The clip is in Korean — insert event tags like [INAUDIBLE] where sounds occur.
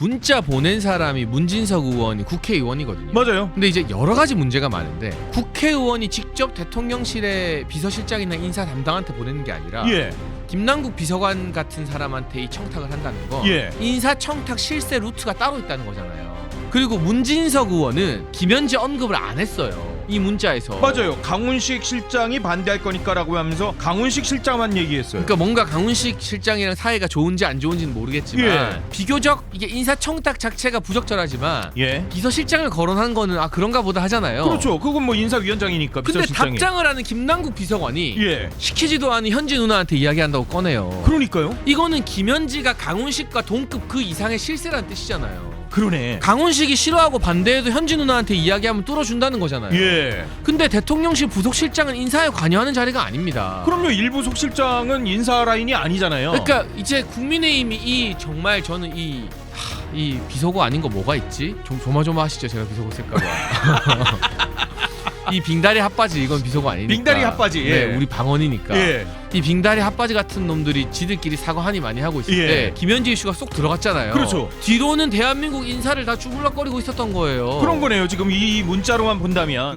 문자 보낸 사람이 문진석 의원이 국회의원이거든요. 맞아요. 근데 이제 여러 가지 문제가 많은데 국회의원이 직접 대통령실의 비서실장이나 인사 담당한테 보내는 게 아니라 예. 김남국 비서관 같은 사람한테 이 청탁을 한다는 거 예. 인사 청탁 실세 루트가 따로 있다는 거잖아요. 그리고 문진석 의원은 김현지 언급을 안 했어요. 이 문자에서. 맞아요. 강훈식 실장이 반대할 거니까라고 하면서 강훈식 실장만 얘기했어요. 그러니까 뭔가 강훈식 실장이랑 사이가 좋은지 안 좋은지는 모르겠지만 예. 비교적 이게 인사 청탁 자체가 부적절하지만 예. 비서실장을 거론한 거는 아 그런가 보다 하잖아요. 그렇죠. 그건 뭐 인사위원장이니까 근데 비서실장이. 답장을 하는 김남국 비서관이 예. 시키지도 않은 현지 누나한테 이야기한다고 꺼내요. 그러니까요. 이거는 김현지가 강훈식과 동급 그 이상의 실세라는 뜻이잖아요. 그러네. 강훈식이 싫어하고 반대해도 현지 누나한테 이야기하면 뚫어준다는 거잖아요. 예. 근데 대통령실 부속실장은 인사에 관여하는 자리가 아닙니다. 그럼요. 일부 속실장은 인사 라인이 아니잖아요. 그러니까 이제 국민의힘이 이 정말 저는 이, 하, 이 비서고 아닌 거 뭐가 있지? 좀 조마조마하시죠 제가 비서고 쓸까봐. [LAUGHS] 이 빙다리 핫바지 이건 비서고 아니니까. 빙다리 핫바지, 예. 네, 우리 방언이니까. 예. 이 빙다리 핫바지 같은 놈들이 지들끼리 사과 한이 많이 하고 있을 예. 때 김현지 이슈가 쏙 들어갔잖아요. 그렇죠. 뒤로는 대한민국 인사를 다 주물럭거리고 있었던 거예요. 그런 거네요. 지금 이 문자로만 본다면